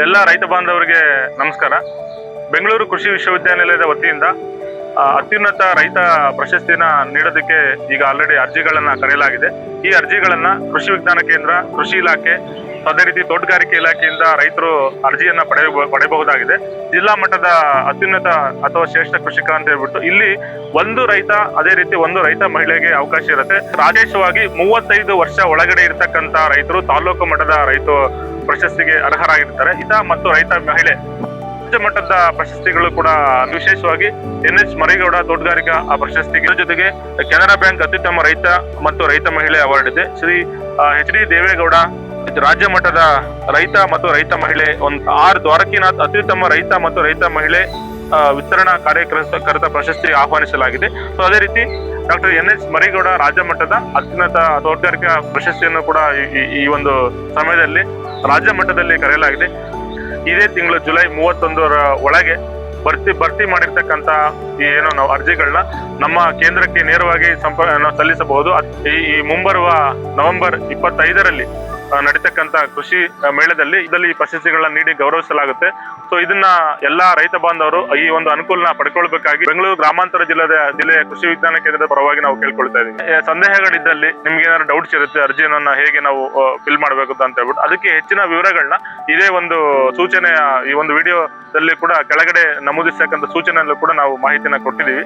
ಎಲ್ಲ ರೈತ ಬಾಂಧವರಿಗೆ ನಮಸ್ಕಾರ. ಬೆಂಗಳೂರು ಕೃಷಿ ವಿಶ್ವವಿದ್ಯಾನಿಲಯದ ವತಿಯಿಂದ ಅತ್ಯುನ್ನತ ರೈತ ಪ್ರಶಸ್ತಿನ ನೀಡೋದಕ್ಕೆ ಈಗ ಆಲ್ರೆಡಿ ಅರ್ಜಿಗಳನ್ನ ಕರೆಯಲಾಗಿದೆ. ಈ ಅರ್ಜಿಗಳನ್ನ ಕೃಷಿ ವಿಜ್ಞಾನ ಕೇಂದ್ರ, ಕೃಷಿ ಇಲಾಖೆ ಅದೇ ರೀತಿ ತೋಟಗಾರಿಕೆ ಇಲಾಖೆಯಿಂದ ರೈತರು ಅರ್ಜಿಯನ್ನ ಪಡೆಯ ಪಡೆಯಬಹುದಾಗಿದೆ. ಜಿಲ್ಲಾ ಮಟ್ಟದ ಅತ್ಯುನ್ನತ ಅಥವಾ ಶ್ರೇಷ್ಠ ಕೃಷಿಕ ಅಂತ ಹೇಳ್ಬಿಟ್ಟು ಇಲ್ಲಿ ಒಂದು ರೈತ, ಅದೇ ರೀತಿ ಒಂದು ರೈತ ಮಹಿಳೆಗೆ ಅವಕಾಶ ಇರುತ್ತೆ. ರಾಜೇಶವಾಗಿ ಮೂವತ್ತೈದು ವರ್ಷ ಒಳಗಡೆ ಇರತಕ್ಕಂತ ರೈತರು ತಾಲೂಕು ಮಟ್ಟದ ರೈತ ಪ್ರಶಸ್ತಿಗೆ ಅರ್ಹರಾಗಿರ್ತಾರೆ. ಇತ ಮತ್ತು ರೈತ ಮಹಿಳೆ ರಾಜ್ಯ ಮಟ್ಟದ ಪ್ರಶಸ್ತಿಗಳು ಕೂಡ ವಿಶೇಷವಾಗಿ ಎನ್ ಎಚ್ ಮರೇಗೌಡ ತೋಟಗಾರಿಕಾ ಆ ಪ್ರಶಸ್ತಿಗೆ. ಜೊತೆಗೆ ಕೆನರಾ ಬ್ಯಾಂಕ್ ಅತ್ಯುತ್ತಮ ರೈತ ಮತ್ತು ರೈತ ಮಹಿಳೆ ಅವಾರ್ಡ್ ಇದೆ. ಶ್ರೀ ಎಚ್ ಡಿ ದೇವೇಗೌಡ ರಾಜ್ಯ ಮಟ್ಟದ ರೈತ ಮತ್ತು ರೈತ ಮಹಿಳೆ, ಒಂದು ಆರ್ ದ್ವಾರಕಿನಾಥ್ ಅತ್ಯುತ್ತಮ ರೈತ ಮತ್ತು ರೈತ ಮಹಿಳೆ ವಿಸ್ತರಣಾ ಕಾರ್ಯಕರ್ತ ಪ್ರಶಸ್ತಿ ಆಹ್ವಾನಿಸಲಾಗಿದೆ. ಸೊ ಅದೇ ರೀತಿ ಡಾಕ್ಟರ್ ಎನ್ ಎಸ್ ಮರಿಗೌಡ ರಾಜ್ಯ ಮಟ್ಟದ ಅತ್ಯುನ್ನತ ತೋಟಗಾರಿಕಾ ಪ್ರಶಸ್ತಿಯನ್ನು ಕೂಡ ಈ- ಒಂದು ಸಮಯದಲ್ಲಿ ರಾಜ್ಯ ಮಟ್ಟದಲ್ಲಿ ಕರೆಯಲಾಗಿದೆ. ಇದೇ ತಿಂಗಳು ಜುಲೈ ಮೂವತ್ತೊಂದರ ಒಳಗೆ ಭರ್ತಿ ಭರ್ತಿ ಮಾಡಿರ್ತಕ್ಕಂತ ಏನು ನಾವು ಅರ್ಜಿಗಳನ್ನ ನಮ್ಮ ಕೇಂದ್ರಕ್ಕೆ ನೇರವಾಗಿ ಸಂಪ ಸಲ್ಲಿಸಬಹುದು. ಈ ಮುಂಬರುವ ನವೆಂಬರ್ ಇಪ್ಪತ್ತೈದರಲ್ಲಿ ನಡೀತಕ್ಕಂತ ಕೃಷಿ ಮೇಳದಲ್ಲಿ ಇದರಲ್ಲಿ ಪ್ರಶಸ್ತಿಗಳನ್ನ ನೀಡಿ ಗೌರವಿಸಲಾಗುತ್ತೆ. ಸೊ ಇದನ್ನ ಎಲ್ಲಾ ರೈತ ಬಾಂಧವರು ಈ ಒಂದು ಅನುಕೂಲನ ಪಡ್ಕೊಳ್ಬೇಕಾಗಿ ಬೆಂಗಳೂರು ಗ್ರಾಮಾಂತರ ಜಿಲ್ಲೆಯ ಜಿಲ್ಲೆಯ ಕೃಷಿ ವಿಜ್ಞಾನ ಕೇಂದ್ರದ ಪರವಾಗಿ ನಾವು ಕೇಳ್ಕೊಳ್ತಾ ಇದ್ದೀವಿ. ಸಂದೇಹಗಳಿದ್ದಲ್ಲಿ ನಿಮ್ಗೆ ಏನಾದ್ರು ಡೌಟ್ಸ್ ಇರುತ್ತೆ, ಅರ್ಜಿಯನ್ನ ಹೇಗೆ ನಾವು ಫಿಲ್ ಮಾಡಬೇಕು ಅಂತ ಹೇಳ್ಬಿಟ್ಟು ಅದಕ್ಕೆ ಹೆಚ್ಚಿನ ವಿವರಗಳನ್ನ ಇದೇ ಒಂದು ಸೂಚನೆಯ, ಈ ಒಂದು ವಿಡಿಯೋದಲ್ಲಿ ಕೂಡ ಕೆಳಗಡೆ ನಮೂದಿಸ್ತಕ್ಕಂಥ ಸೂಚನೆಯಲ್ಲೂ ಕೂಡ ನಾವು ಮಾಹಿತಿನ ಕೊಟ್ಟಿದ್ದೀವಿ.